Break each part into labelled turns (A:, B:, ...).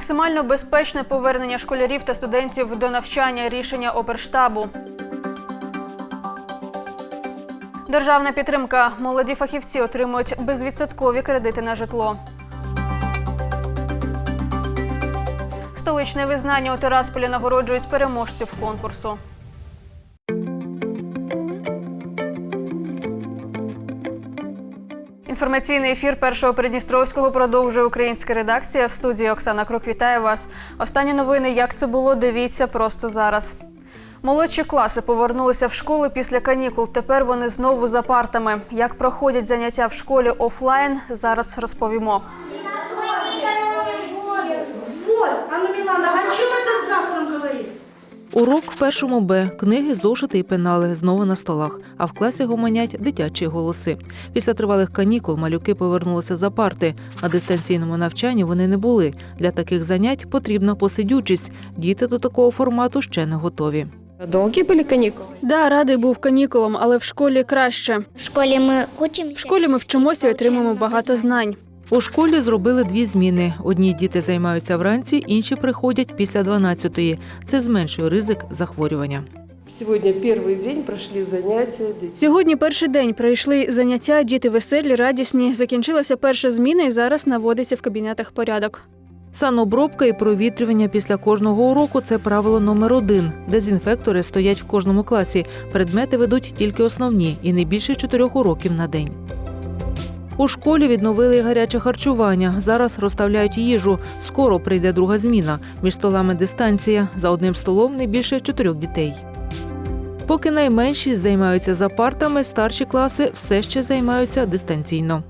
A: Максимально безпечне повернення школярів та студентів до навчання рішення оперштабу. Державна підтримка. Молоді фахівці отримують безвідсоткові кредити на житло. Столичне визнання у Тирасполі нагороджують переможців конкурсу. Інформаційний ефір першого Придністровського продовжує українська редакція. В студії Оксана Крук вітає вас. Останні новини, як це було, дивіться просто зараз. Молодші класи повернулися в школи після канікул. Тепер вони знову за партами. Як проходять заняття в школі офлайн, зараз розповімо.
B: Вот, Анна Милановна, о чем этот знак нам говорит?
C: Урок в першому Б, книги, зошити і пенали знову на столах, а в класі гомонять дитячі голоси. Після тривалих канікул малюки повернулися за парти. На дистанційному навчанні вони не були. Для таких занять потрібна посидючість. Діти до такого формату ще не готові.
D: Долгие были каникулы?
A: Да, радий був канікулам, але в школі краще.
E: В школі ми учимося.
A: В школі ми вчимося і отримуємо багато знань.
C: У школі зробили дві зміни: одні діти займаються вранці, інші приходять після 12-ї. Це зменшує ризик захворювання.
F: Сегодня первый день прошли занятия. Дети
A: Сьогодні перший день пройшли заняття, діти веселі, радісні. Закінчилася перша зміна і зараз наводиться в кабінетах порядок.
C: Санобробка і провітрювання після кожного уроку це правило номер один. Дезінфектори стоять в кожному класі. Предмети ведуть тільки основні і не більше чотирьох уроків на день. У школі відновили гаряче харчування. Зараз розставляють їжу. Скоро прийде друга зміна. Між столами дистанція. За одним столом не більше чотирьох дітей. Поки найменші займаються за партами, старші класи все ще займаються дистанційно.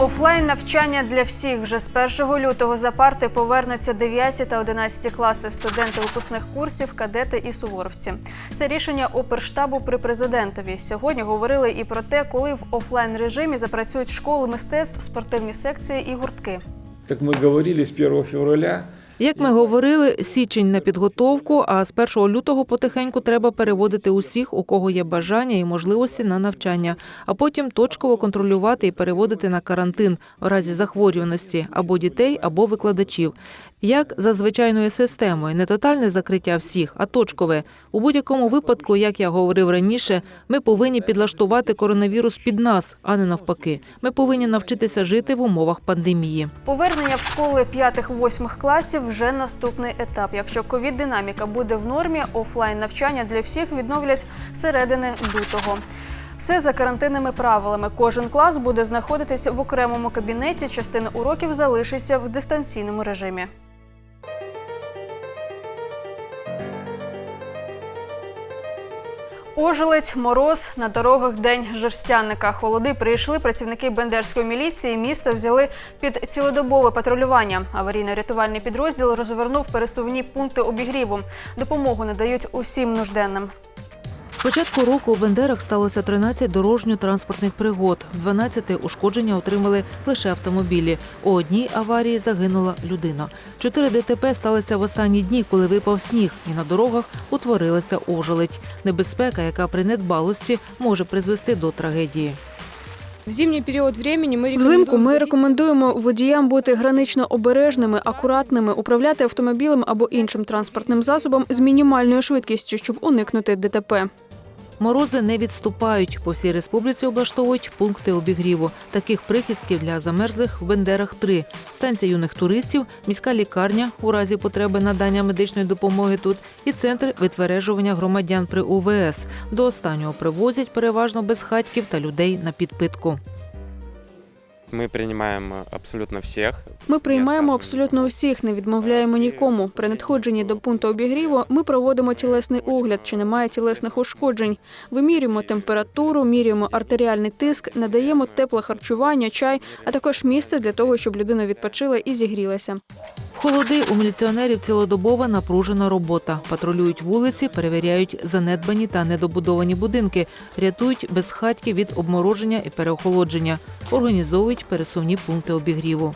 A: Офлайн навчання для всіх вже з 1 лютого за парти повернуться 9 та 11 класи, студенти випускних курсів, кадети і суворовці. Це рішення оперштабу при президентові. Сьогодні говорили і про те, коли в офлайн режимі запрацюють школи мистецтв, спортивні секції і гуртки.
G: Як ми говорили, з 1 февраля
C: Як ми говорили, січень на підготовку, а з 1 лютого потихеньку треба переводити усіх, у кого є бажання і можливості на навчання, а потім точково контролювати і переводити на карантин в разі захворюваності або дітей, або викладачів. Як за звичайною системою, не тотальне закриття всіх, а точкове. У будь-якому випадку, як я говорив раніше, ми повинні підлаштувати коронавірус під нас, а не навпаки. Ми повинні навчитися жити в умовах пандемії.
A: Повернення в школи 5-8 класів вже наступний етап. Якщо ковід-динаміка буде в нормі, офлайн навчання для всіх відновлять середини лютого. Все за карантинними правилами. Кожен клас буде знаходитися в окремому кабінеті. Частина уроків залишиться в дистанційному режимі. Ожеледь, мороз на дорогах день жерстянника. Холоди прийшли. Працівники бендерської міліції місто взяли під цілодобове патрулювання. Аварійно-рятувальний підрозділ розвернув пересувні пункти обігріву. Допомогу надають усім нужденним.
C: З початку року у Бендерах сталося 13 дорожньо-транспортних пригод. 12 ушкодження отримали лише автомобілі. У одній аварії загинула людина. Чотири ДТП сталися в останні дні, коли випав сніг, і на дорогах утворилася ожеледь. Небезпека, яка при недбалості може призвести до трагедії.
D: В зимний период времени мы
A: Взимку ми рекомендуємо водіям бути гранично обережними, акуратними, управляти автомобілем або іншим транспортним засобом з мінімальною швидкістю, щоб уникнути ДТП.
C: Морози не відступають. По всій республіці облаштовують пункти обігріву. Таких прихистків для замерзлих в Бендерах три: станція юних туристів, міська лікарня у разі потреби надання медичної допомоги тут і центр витвережування громадян при УВС. До останнього привозять переважно безхатьків та людей на підпитку.
H: Мы принимаем э, абсолютно всех.
A: Ми приймаємо
H: отказываем
A: абсолютно
H: никому.
A: усіх, не відмовляємо нікому. При надходженні до пункту обігріву ми проводимо тілесний огляд, чи немає тілесних ушкоджень. Вимірюємо температуру, міряємо артеріальний тиск, надаємо тепле харчування, чай, а також місце для того, щоб людина відпочила і зігрілася.
C: Холоди у міліціонерів цілодобова напружена робота. Патрулюють вулиці, перевіряють занедбані та недобудовані будинки, рятують безхатьки від обмороження і переохолодження, організовують пересувні пункти обігріву.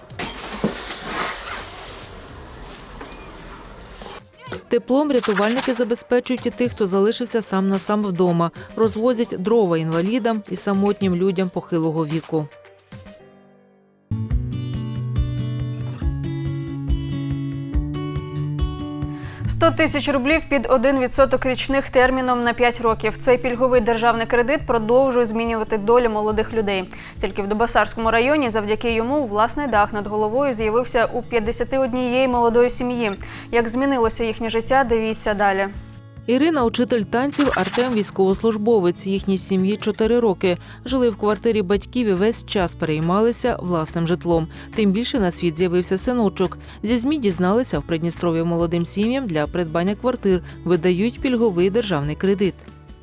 C: Теплом рятувальники забезпечують і тих, хто залишився сам на сам вдома, розвозять дрова інвалідам і самотнім людям похилого віку.
H: – 100 тисяч рублів під 1% річних терміном на 5 років. Цей пільговий державний кредит продовжує змінювати долю молодих людей. Тільки в Дубасарському районі завдяки йому власний дах над головою з'явився у 51 молодої сім'ї. Як змінилося їхнє життя, дивіться далі.
C: Ірина учитель танців, Артем військовослужбовець. Їхній сім'ї 4 роки. Жили в квартирі батьків і весь час переймалися власним житлом. Тим більше на світ з'явився синочок. Зі ЗМІ дізналися в Придністров'ї молодим сім'ям для придбання квартир видають пільговий державний кредит.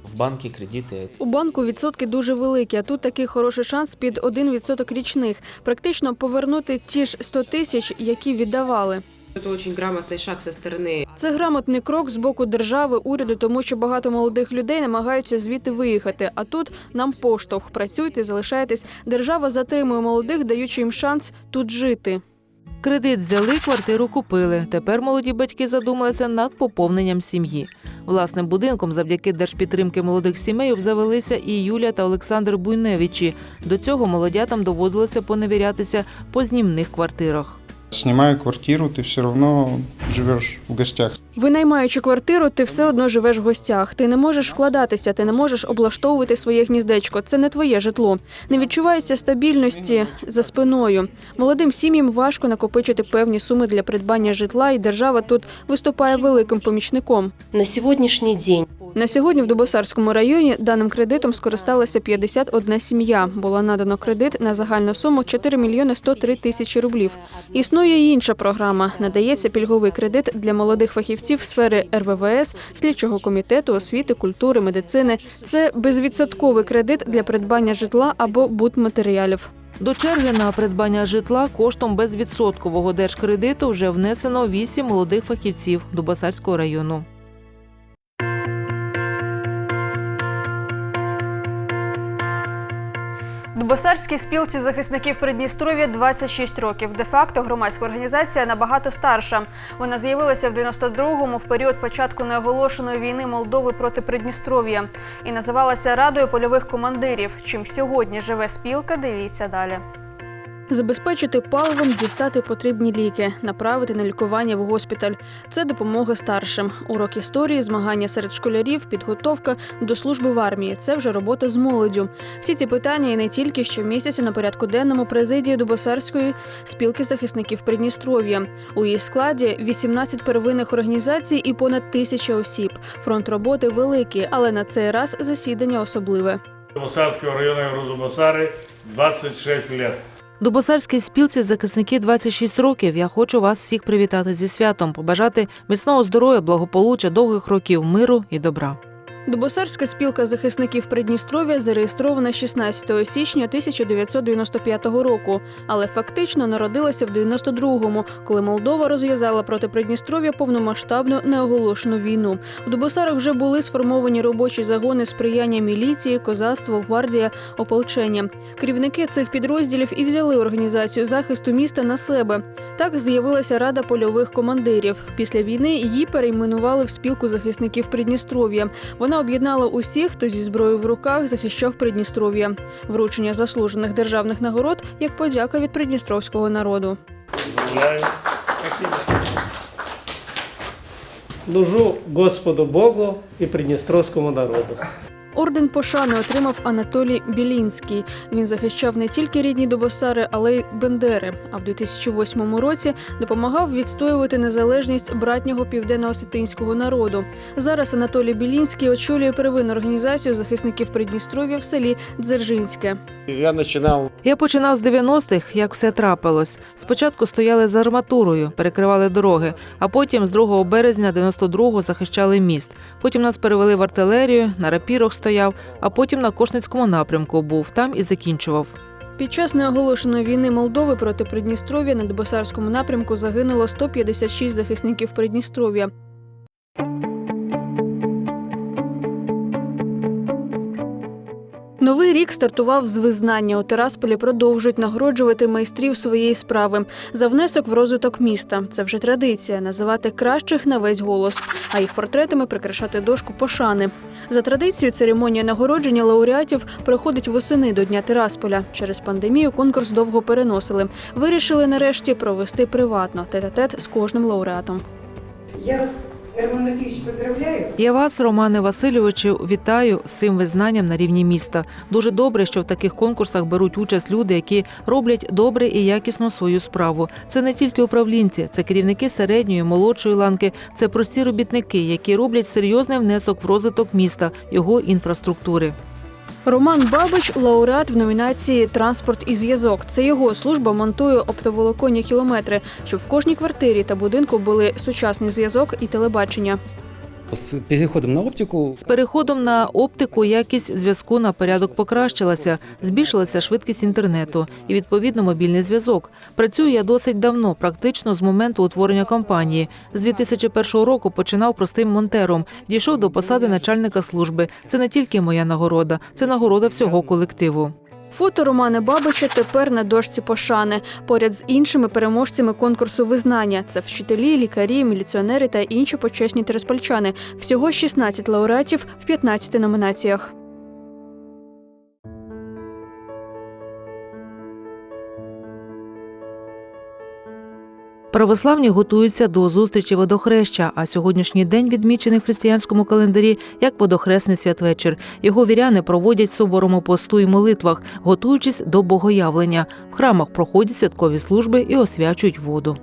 I: В банке кредиты
A: У банку відсотки дуже великі, а тут такий хороший шанс під 1% річних. Практично повернути ті ж 100 тисяч, які віддавали.
J: Это очень грамотный шаг со стороны
A: Це грамотний крок з боку держави, уряду, тому що багато молодих людей намагаються звідти виїхати. А тут нам поштовх. Працюйте, залишайтесь. Держава затримує молодих, даючи їм шанс тут жити.
C: Кредит взяли, квартиру купили. Тепер молоді батьки задумалися над поповненням сім'ї. Власним будинком завдяки держпідтримки молодих сімей обзавелися і Юлія та Олександр Буйневичі. До цього молодятам доводилося поневірятися по знімних квартирах.
K: Снимая квартиру, ты все равно живешь в гостях.
A: Винаймаючи квартиру, ти все одно живеш в гостях. Ти не можеш вкладатися, ти не можеш облаштовувати своє гніздечко. Це не твоє житло. Не відчувається стабільності за спиною. Молодим сім'ям важко накопичити певні суми для придбання житла, і держава тут виступає великим помічником.
L: На сегодняшний день
A: На сьогодні в Дубосарському районі даним кредитом скористалася 51 сім'я. Було надано кредит на загальну суму 4 мільйони 103 тисячі рублів. Існує і інша програма. Надається пільговий кредит для молодих фахівців сфери РВВС, слідчого комітету, освіти, культури, медицини. Це безвідсотковий кредит для придбання житла або будматеріалів.
C: До черги на придбання житла коштом безвідсоткового держкредиту вже внесено вісім молодих фахівців Дубасарського району.
H: Дубосарській спілці захисників Придністров'я 26 років. Де-факто громадська організація набагато старша. Вона з'явилася в 92-му в період початку неоголошеної війни Молдови проти Придністров'я і називалася Радою польових командирів. Чим сьогодні живе спілка, дивіться далі.
A: Забезпечити паливом, дістати потрібні ліки, направити на лікування в госпіталь. Це допомога старшим. Урок історії, змагання серед школярів, підготовка до служби в армії. Це вже робота з молоддю. Всі ці питання і не тільки щомісяця на порядку денному президії Дубосарської спілки захисників Придністров'я. У її складі 18 первинних організацій і понад тисяча осіб. Фронт роботи великий, але на цей раз засідання особливе.
M: Дубосарского района Грузобосари 26 лет.
C: Дубосарській спілці захисники 26 років. Я хочу вас всіх привітати зі святом, побажати міцного здоров'я, благополуччя, довгих років, миру і добра.
A: Дубосарська спілка захисників Придністров'я зареєстрована 16 січня 1995 року, але фактично народилася в 92-му, коли Молдова розв'язала проти Придністров'я повномасштабну неоголошену війну. В Дубосарах вже були сформовані робочі загони сприяння міліції, козацтво, гвардія, ополчення. Керівники цих підрозділів і взяли організацію захисту міста на себе. Так з'явилася рада польових командирів. Після війни її перейменували в спілку захисників Придністров'я. Вона об'єднала усіх, хто зі зброєю в руках захищав Придністров'я. Вручення заслужених державних нагород як подяка від придністровського народу.
N: Служу Господу Богу і Придністровському народу.
A: Орден пошани отримав Анатолій Білінський. Він захищав не тільки рідні Дубосари, але й Бендери. А в 2008 році допомагав відстоювати незалежність братнього південно-осетинського народу. Зараз Анатолій Білінський очолює первинну організацію захисників Придністров'я в селі Дзержинське.
K: Я починав
C: Я починав з 90-х, як все трапилось. Спочатку стояли за арматурою, перекривали дороги, а потім з 2 березня 92-го захищали міст. Потім нас перевели в артилерію, на рапірах стояв, а потім на Кошницькому напрямку був, там і закінчував.
A: Під час неоголошеної війни Молдови проти Придністров'я на Дебосарському напрямку загинуло 156 захисників Придністров'я. Новий рік стартував з визнання. У Тирасполі продовжують нагороджувати майстрів своєї справи за внесок в розвиток міста. Це вже традиція називати кращих на весь голос, а їх портретами прикрашати дошку пошани. За традицією, церемонія нагородження лауреатів проходить восени до Дня Тирасполя. Через пандемію конкурс довго переносили. Вирішили нарешті провести приватно тет-а-тет з кожним лауреатом.
F: Я вас, Роман Васильович, поздравляю.
C: Я вас, Романе Васильовичу, вітаю з цим визнанням на рівні міста. Дуже добре, що в таких конкурсах беруть участь люди, які роблять добре і якісно свою справу. Це не тільки управлінці, це керівники середньої, молодшої ланки, це прості робітники, які роблять серйозний внесок в розвиток міста, його інфраструктури.
A: Роман Бабич лауреат в номінації Транспорт і зв'язок. Це його служба монтує оптоволоконні кілометри, щоб в кожній квартирі та будинку були сучасний зв'язок і телебачення.
I: З переходом на оптику
C: З переходом на оптику якість зв'язку на порядок покращилася, збільшилася швидкість інтернету і відповідно мобільний зв'язок. Працюю я досить давно, практично з моменту утворення компанії. З 2001 року починав простим монтером. Дійшов до посади начальника служби. Це не тільки моя нагорода, це нагорода всього колективу.
A: Фото Романа Бабича тепер на дошці пошани поряд з іншими переможцями конкурсу визнання. Це вчителі, лікарі, міліціонери та інші почесні тереспольчани. Всього 16 лауреатів в 15 номінаціях.
C: Православні готуються до зустрічі водохреща, а сьогоднішній день відмічений в християнському календарі як водохресний святвечір. Його віряни проводять в суворому посту і молитвах, готуючись до богоявлення. В храмах проходять святкові служби і освячують воду.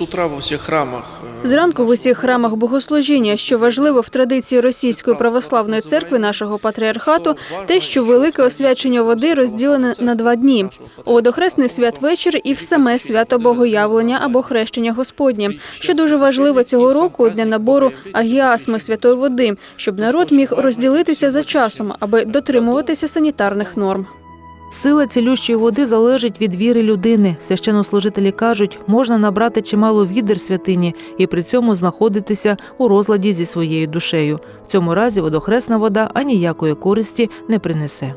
L: Утра во всех храмах. э,
A: Зранку в усіх храмах богослужіння, що важливо в традиції російської православної церкви нашого патріархату, те, що велике освячення води розділене на два дні: у водохресний святвечір і в саме свято Богоявлення або хрещення Господнє, що дуже важливо цього року для набору агіасми святої води, щоб народ міг розділитися за часом, аби дотримуватися санітарних норм.
C: Сила цілющої води залежить від віри людини. Священнослужителі кажуть, можна набрати чимало відер святині і при цьому знаходитися у розладі зі своєю душею. В цьому разі водохресна вода аніякої користі не принесе.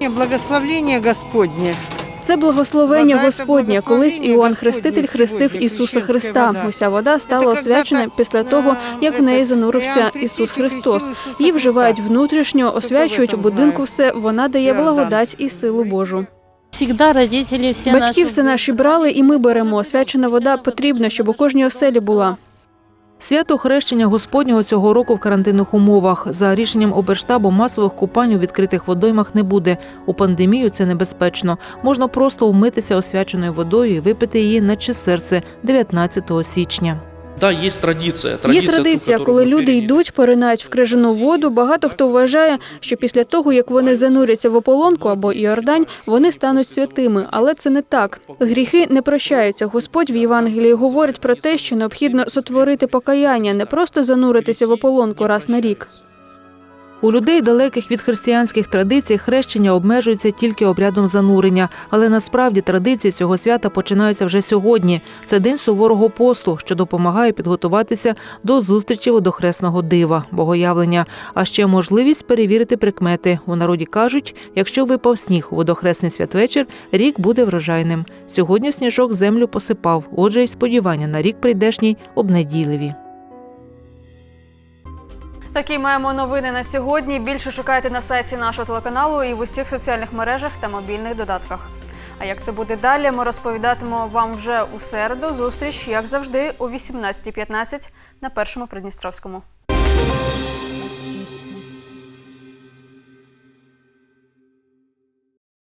F: Благословлення Господне.
A: Це благословення Господнє. Колись Іоанн Хреститель хрестив Ісуса Христа. Уся вода стала освячена після того, як в неї занурився Ісус Христос. Її вживають внутрішньо, освячують у будинку все. Вона дає благодать і силу Божу. Батьки все наші брали, і ми беремо. Освячена вода потрібна, щоб у кожній оселі була.
C: Свято хрещення Господнього цього року в карантинних умовах. За рішенням оберштабу масових купань у відкритих водоймах не буде. У пандемію це небезпечно. Можна просто вмитися освяченою водою і випити її наче серце 19 січня.
L: Да, традиція. Традиція,
A: Є
L: традиція. ту,
A: традиція, коли люди йдуть, поринають в крижану воду. Багато хто вважає, що після того, як вони зануряться в ополонку або Іордань, вони стануть святими. Але це не так. Гріхи не прощаються. Господь в Євангелії говорить про те, що необхідно сотворити покаяння, не просто зануритися в ополонку раз на рік.
C: У людей, далеких від християнських традицій, хрещення обмежується тільки обрядом занурення. Але насправді традиції цього свята починаються вже сьогодні. Це день суворого посту, що допомагає підготуватися до зустрічі водохресного дива, богоявлення. А ще можливість перевірити прикмети. У народі кажуть, якщо випав сніг у водохресний святвечір, рік буде врожайним. Сьогодні сніжок землю посипав. Отже, й сподівання на рік прийдешній обнадійливі.
H: Такі маємо новини на сьогодні. Більше шукайте на сайті нашого телеканалу і в усіх соціальних мережах та мобільних додатках. А як це буде далі, ми розповідатимемо вам вже у середу. Зустріч, як завжди, о 18.15 на першому Придністровському.